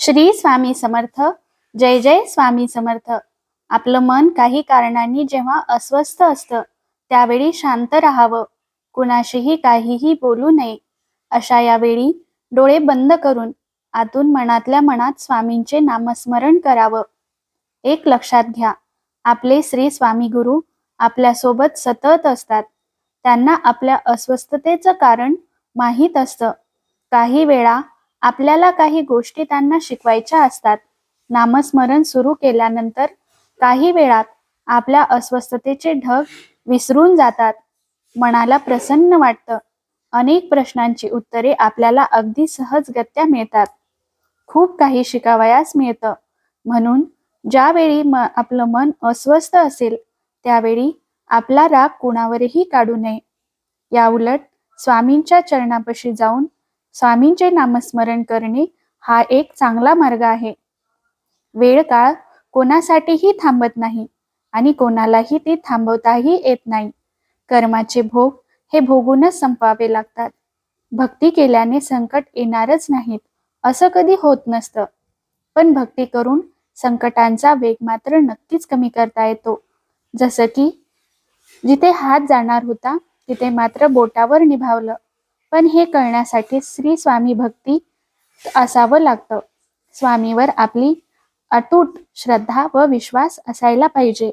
श्री स्वामी समर्थ जय जय स्वामी समर्थ. आपलं मन काही कारणांनी जेव्हा अस्वस्थ असतं त्यावेळी शांत राहावं. कुणाशीही काहीही बोलू नये. अशा यावेळी डोळे बंद करून आतून मनातल्या मनात स्वामींचे नामस्मरण करावं. एक लक्षात घ्या आपले श्री स्वामी गुरु आपल्यासोबत सतत असतात. त्यांना आपल्या अस्वस्थतेचं कारण माहीत असतं. काही वेळा आपल्याला काही गोष्टी त्यांना शिकवायच्या असतात. नामस्मरण सुरू केल्यानंतर काही वेळात आपल्या अस्वस्थतेचे ढग विसरून जातात. मनाला प्रसन्न वाटतं. अनेक प्रश्नांची उत्तरे आपल्याला अगदी सहजगत्या मिळतात. खूप काही शिकावयास मिळतं. म्हणून ज्यावेळी म आपलं मन अस्वस्थ असेल त्यावेळी आपला राग कुणावरही काढू नये. याउलट स्वामींच्या चरणापाशी जाऊन स्वामींचे नामस्मरण करणे हा एक चांगला मार्ग आहे. वेळ काळ कोणासाठीही थांबत नाही आणि कोणालाही ती थांबवताही येत नाही. कर्माचे भोग हे भोगूनच संपावे लागतात. भक्ती केल्याने संकट येणारच नाहीत असं कधी होत नसतं. पण भक्ती करून संकटांचा वेग मात्र नक्कीच कमी करता येतो. जसं की जिथे हात जाणार होता तिथे मात्र बोटावर निभावलं. पण हे कळण्यासाठी श्री स्वामी भक्ती असावं लागतं. स्वामीवर आपली अतूट श्रद्धा व विश्वास असायला पाहिजे.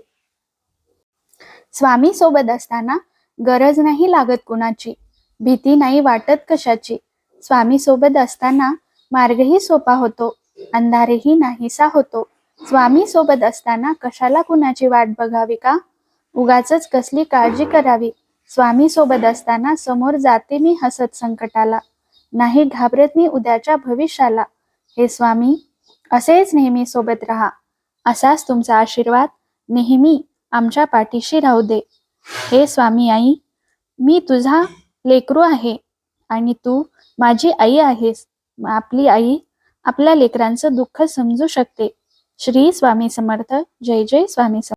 स्वामी सोबत असताना गरज नाही लागत कुणाची भीती नाही वाटत कशाची. स्वामी सोबत असताना मार्गही सोपा होतो अंधारेही नाहीसा होतो. स्वामी सोबत असताना कशाला कुणाची वाट बघावी का? उगाच कसली काळजी करावी? स्वामी सोबत असताना समोर जाते मी हसत संकटाला. नाही घाबरत मी उद्याच्या भविष्याला. हे स्वामी असेच नेहमी सोबत राहा. असाच तुमचा आशीर्वाद नेहमी आमच्या पाठीशी राहू दे. हे स्वामी आई मी तुझा लेकरू आहे आणि तू माझी आई आहेस. आपली आई आपल्या लेकरांचं दुःख समजू शकते. श्री स्वामी समर्थ. जय जय स्वामी समर्थ.